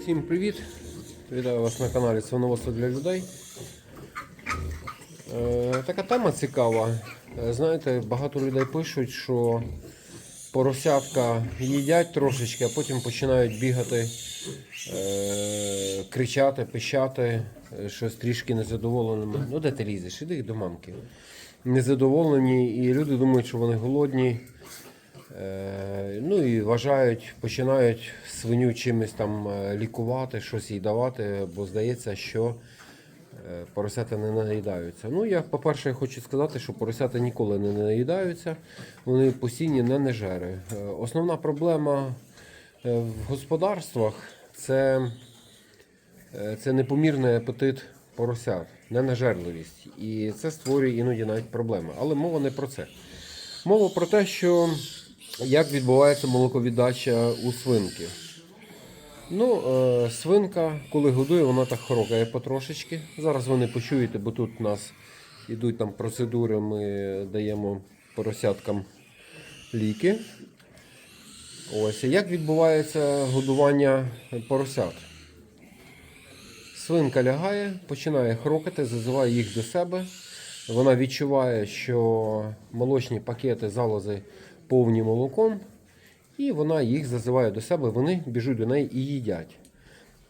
Всім привіт! Вітаю вас на каналі Свиноводство для людей. Е, така тема цікава. Е, Знаєте, багато людей пишуть, що поросятка їдять трошечки, а потім починають бігати, е, кричати, пищати, щось трішки незадоволеними. Ну де ти лізеш? Іди до мамки. Незадоволені, і люди думають, що вони голодні. Е, Ну і вважають, починають свиню чимось там е, лікувати, щось їй давати, бо здається, що е, поросята не наїдаються. Ну, я, по-перше, хочу сказати, що поросята ніколи не наїдаються, вони постійні не нежери. Основна проблема в господарствах це, це непомірний апетит поросят, ненажерливість. І це створює іноді навіть проблеми. Але мова не про це. Мова про те, що як відбувається молоковіддача у свинки. Ну, е, свинка, коли годує, вона так хорокає потрошечки. Зараз ви не почуєте, бо тут у нас йдуть там процедури, ми даємо поросяткам ліки. Ось. Як відбувається годування поросят? Свинка лягає, починає хрокати, зазиває їх до себе. Вона відчуває, що молочні пакети залози повні молоком, і вона їх зазиває до себе, вони біжуть до неї і їдять.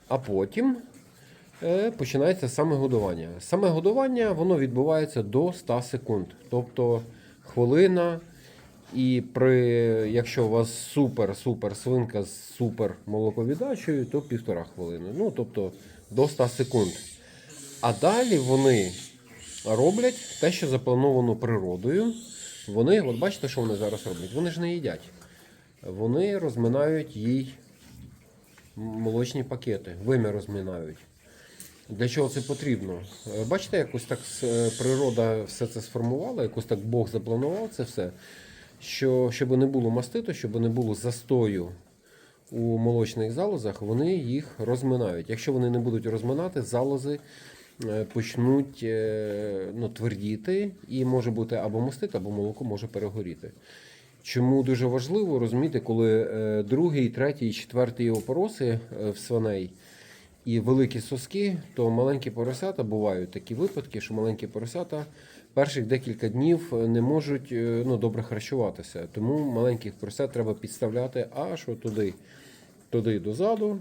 А потім е, починається саме годування. Саме годування воно відбувається до 100 секунд. Тобто хвилина. І при, якщо у вас супер-супер свинка з супер молоковіддачею, то півтора хвилини. Ну, тобто до 100 секунд. А далі вони роблять те, що заплановано природою. Вони, от бачите, що вони зараз роблять? Вони ж не їдять. Вони розминають їй молочні пакети, вим'я розминають. Для чого це потрібно? Е, Бачите, якось так е, природа все це сформувала, якось так Бог запланував це все, що щоб не було маститу, щоб не було застою у молочних залозах, вони їх розминають. Якщо вони не будуть розминати, залози почнуть е, ну, твердіти і може бути або мастит, або молоко може перегоріти. Чому дуже важливо розуміти, коли е, другий, третій, четвертий опороси е, в свиней і великі соски, то маленькі поросята бувають такі випадки, що маленькі поросята перших декілька днів не можуть е, ну, добре харчуватися. Тому маленьких поросят треба підставляти аж от туди, туди дозаду,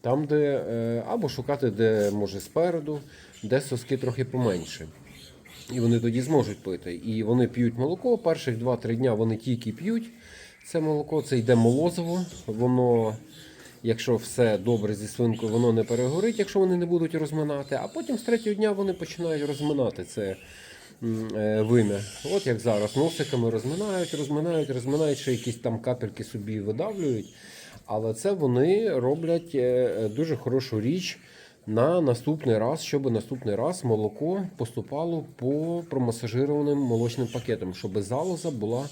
там, де е, або шукати, де може спереду, де соски трохи поменше. І вони тоді зможуть пити. І вони п'ють молоко. Перших 2-3 дня вони тільки п'ють це молоко, це йде молозиво. Воно, якщо все добре зі свинкою, воно не перегорить, якщо вони не будуть розминати. А потім з третього дня вони починають розминати це е, вим'я. От як зараз носиками розминають, розминають, розминають, ще якісь там капельки собі видавлюють. Але це вони роблять е, е, дуже хорошу річ на наступний раз, щоб наступний раз молоко поступало по промасажированим молочним пакетам, щоб залоза була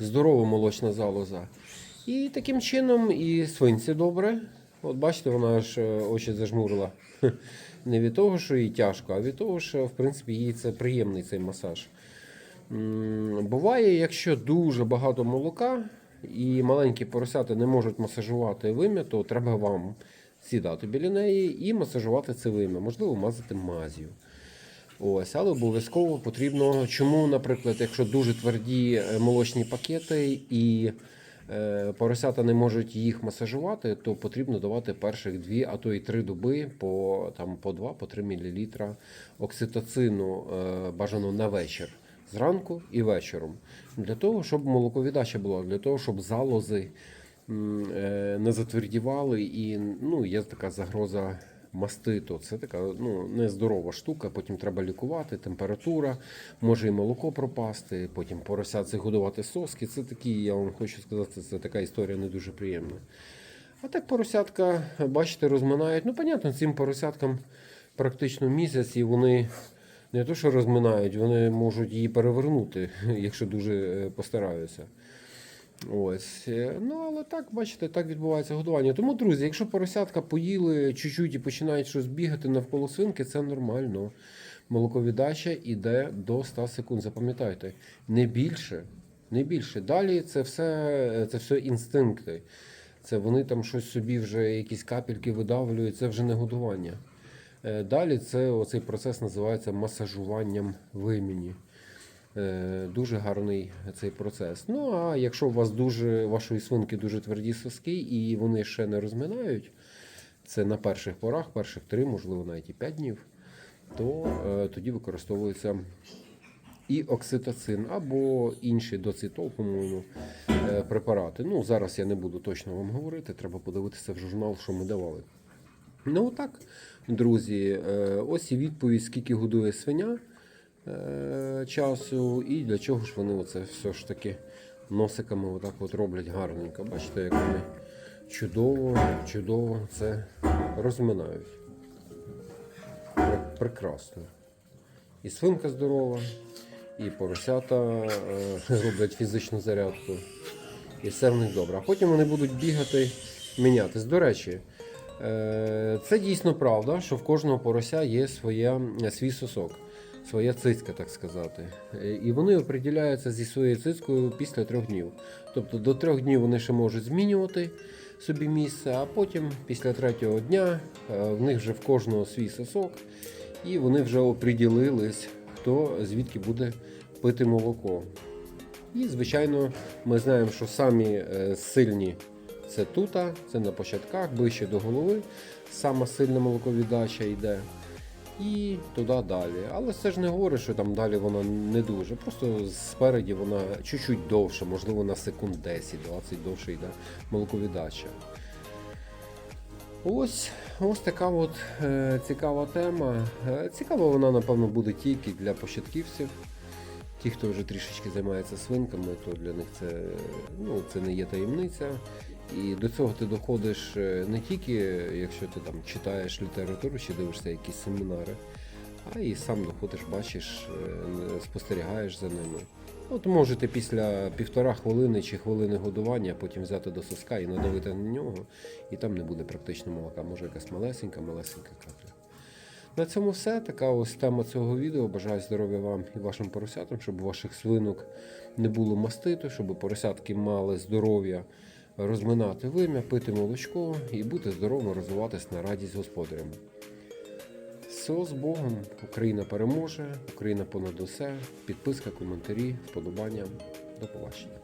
здорова молочна залоза. І таким чином і свинці добре. От бачите, вона аж е, очі зажмурила. Не від того, що їй тяжко, а від того, що в принципі їй це приємний цей масаж. Буває, якщо дуже багато молока і маленькі поросята не можуть масажувати вим'я, то треба вам сідати біля неї і масажувати це вим'я, можливо, мазати мазію. Ось, але обов'язково потрібно. Чому, наприклад, якщо дуже тверді е, молочні пакети і е, поросята не можуть їх масажувати, то потрібно давати перших дві, а то й три доби по, там, по 2 по 3 мл окситоцину е, бажано на вечір. Зранку і вечором. Для того, щоб молоковіддача була, для того, щоб залози е, не затвердівали і ну, є така загроза маститу. Це така ну, нездорова штука, потім треба лікувати, температура, може і молоко пропасти, потім поросят годувати соски. Це такі, я вам хочу сказати, це така історія не дуже приємна. А так поросятка, бачите, розминають. Ну, понятно, цим поросяткам практично місяць, і вони не то, що розминають, вони можуть її перевернути, якщо дуже е, постараються. Ось. е, Ну, але так, бачите, так відбувається годування. Тому, друзі, якщо поросятка поїли чуть-чуть і починають щось бігати навколо свинки, це нормально. Молоковіддача йде до 100 секунд. Запам'ятайте, не більше. Не більше. Далі це все, це все інстинкти. Це вони там щось собі вже якісь капельки видавлюють, це вже не годування. Е, Далі це оцей процес називається масажуванням вимені. Е, Дуже гарний цей процес. Ну а якщо у вас дуже вашої свинки дуже тверді соски і вони ще не розминають, це на перших порах, перших три, можливо, навіть і 5 днів, то е, тоді використовується і окситоцин або інші доцитол, по-моєму, е, препарати. Ну, зараз я не буду точно вам говорити, треба подивитися в журнал, що ми давали. Ну так, друзі, е, ось і відповідь, скільки годує свиня е, часу, і для чого ж вони оце все ж таки носиками отак от роблять гарненько. Бачите, як вони чудово, чудово це розминають. Прекрасно. І свинка здорова, і поросята е, роблять фізичну зарядку. І все в них добре. А потім вони будуть бігати, мінятись. До речі, це дійсно правда, що в кожного порося є своя, свій сосок, своя цицька, так сказати. Е, І вони оприділяються зі своєю цицькою після трьох днів. Тобто до трьох днів вони ще можуть змінювати собі місце, а потім, після третього дня, е, в них вже в кожного свій сосок, і вони вже оприділились, хто звідки буде пити молоко. І, звичайно, ми знаємо, що самі е, сильні це тута, це на початках, ближче до голови. Сама сильна молоковіддача йде. І туди далі. Але це ж не говорить, що там далі вона не дуже. Просто спереді вона чуть-чуть довше, можливо, на секунд 10-20 довше йде молоковіддача. Ось, ось така от е, цікава тема. Е, цікава вона, напевно, буде тільки для початківців. Ті, хто вже трішечки займається свинками, то для них це, ну, це не є таємниця. І до цього ти доходиш е, не тільки, якщо ти там читаєш літературу чи дивишся якісь семінари, а і сам доходиш, бачиш, е, спостерігаєш за ними. От можете після півтора хвилини чи хвилини годування потім взяти до соска і надавити на нього, і там не буде практично молока, може якась малесенька, малесенька капля. На цьому все. Така ось тема цього відео. Бажаю здоров'я вам і вашим поросятам, щоб у ваших свинок не було маститу, щоб поросятки мали здоров'я розминати вим'я, пити молочко і бути здоровим, розвиватись на радість господарям. Все з Богом. Україна переможе, Україна понад усе. Підписка, коментарі, вподобання. До побачення.